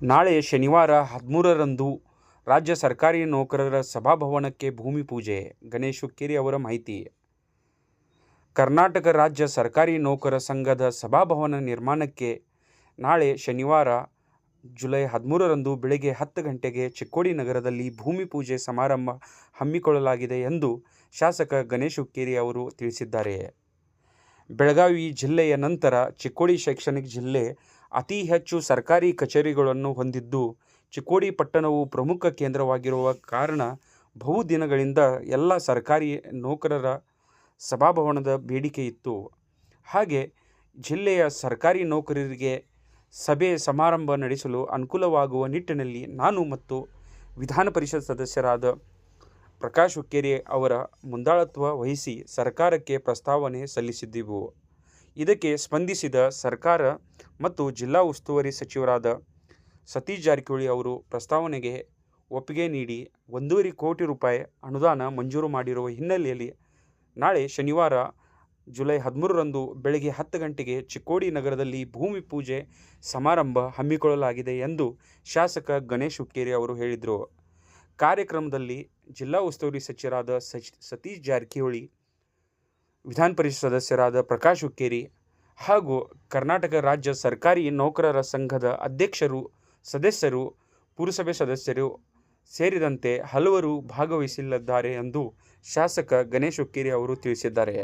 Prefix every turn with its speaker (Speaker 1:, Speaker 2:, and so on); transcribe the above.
Speaker 1: ನಾಳೆ ಶನಿವಾರ ಹದಿಮೂರರಂದು ರಾಜ್ಯ ಸರ್ಕಾರಿ ನೌಕರರ ಸಭಾಭವನಕ್ಕೆ ಭೂಮಿ ಪೂಜೆ. ಗಣೇಶ್ ಹುಕ್ಕೇರಿ ಅವರ ಮಾಹಿತಿ. ಕರ್ನಾಟಕ ರಾಜ್ಯ ಸರ್ಕಾರಿ ನೌಕರ ಸಂಘದ ಸಭಾಭವನ ನಿರ್ಮಾಣಕ್ಕೆ ನಾಳೆ ಶನಿವಾರ, ಜುಲೈ ಹದಿಮೂರರಂದು ಬೆಳಗ್ಗೆ ಹತ್ತು ಗಂಟೆಗೆ ಚಿಕ್ಕೋಡಿ ನಗರದಲ್ಲಿ ಭೂಮಿ ಪೂಜೆ ಸಮಾರಂಭ ಹಮ್ಮಿಕೊಳ್ಳಲಾಗಿದೆ ಎಂದು ಶಾಸಕ ಗಣೇಶ್ ಹುಕ್ಕೇರಿ ಅವರು ತಿಳಿಸಿದ್ದಾರೆ. ಬೆಳಗಾವಿ ಜಿಲ್ಲೆಯ ನಂತರ ಚಿಕ್ಕೋಡಿ ಶೈಕ್ಷಣಿಕ ಜಿಲ್ಲೆ ಅತಿ ಹೆಚ್ಚು ಸರ್ಕಾರಿ ಕಚೇರಿಗಳನ್ನು ಹೊಂದಿದ್ದು, ಚಿಕ್ಕೋಡಿ ಪಟ್ಟಣವು ಪ್ರಮುಖ ಕೇಂದ್ರವಾಗಿರುವ ಕಾರಣ ಬಹುದಿನಗಳಿಂದ ಎಲ್ಲ ಸರ್ಕಾರಿ ನೌಕರರ ಸಭಾಭವನದ ಬೇಡಿಕೆ ಇತ್ತು. ಹಾಗೆ ಜಿಲ್ಲೆಯ ಸರ್ಕಾರಿ ನೌಕರರಿಗೆ ಸಭೆ ಸಮಾರಂಭ ನಡೆಸಲು ಅನುಕೂಲವಾಗುವ ನಿಟ್ಟಿನಲ್ಲಿ ನಾನು ಮತ್ತು ವಿಧಾನ ಪರಿಷತ್ ಸದಸ್ಯರಾದ ಪ್ರಕಾಶ್ ಹುಕ್ಕೇರಿ ಅವರ ಮುಂದಾಳತ್ವ ವಹಿಸಿ ಸರ್ಕಾರಕ್ಕೆ ಪ್ರಸ್ತಾವನೆ ಸಲ್ಲಿಸಿದ್ದೆವು. ಇದಕ್ಕೆ ಸ್ಪಂದಿಸಿದ ಸರ್ಕಾರ ಮತ್ತು ಜಿಲ್ಲಾ ಉಸ್ತುವಾರಿ ಸಚಿವರಾದ ಸತೀಶ್ ಜಾರಕಿಹೊಳಿ ಅವರು ಪ್ರಸ್ತಾವನೆಗೆ ಒಪ್ಪಿಗೆ ನೀಡಿ ಒಂದೂವರೆ ಕೋಟಿ ರೂಪಾಯಿ ಅನುದಾನ ಮಂಜೂರು ಮಾಡಿರುವ ಹಿನ್ನೆಲೆಯಲ್ಲಿ ನಾಳೆ ಶನಿವಾರ ಜುಲೈ ಹದಿಮೂರರಂದು ಬೆಳಗ್ಗೆ ಹತ್ತು ಗಂಟೆಗೆ ಚಿಕ್ಕೋಡಿ ನಗರದಲ್ಲಿ ಭೂಮಿ ಪೂಜೆ ಸಮಾರಂಭ ಹಮ್ಮಿಕೊಳ್ಳಲಾಗಿದೆ ಎಂದು ಶಾಸಕ ಗಣೇಶ್ ಹುಕ್ಕೇರಿ ಅವರು ಹೇಳಿದರು. ಕಾರ್ಯಕ್ರಮದಲ್ಲಿ ಜಿಲ್ಲಾ ಉಸ್ತುವಾರಿ ಸಚಿವರಾದ ಸಚ್, ಸತೀಶ್ ಜಾರಕಿಹೊಳಿ, ವಿಧಾನ ಪರಿಷತ್ ಸದಸ್ಯರಾದ ಪ್ರಕಾಶ್ ಹುಕ್ಕೇರಿ ಹಾಗೂ ಕರ್ನಾಟಕ ರಾಜ್ಯ ಸರ್ಕಾರಿ ನೌಕರರ ಸಂಘದ ಅಧ್ಯಕ್ಷರು, ಸದಸ್ಯರು, ಪುರಸಭೆ ಸದಸ್ಯರು ಸೇರಿದಂತೆ ಹಲವರು ಭಾಗವಹಿಸಲಿದ್ದಾರೆ ಎಂದು ಶಾಸಕ ಗಣೇಶ್ ಹುಕ್ಕೇರಿ ಅವರು ತಿಳಿಸಿದ್ದಾರೆ.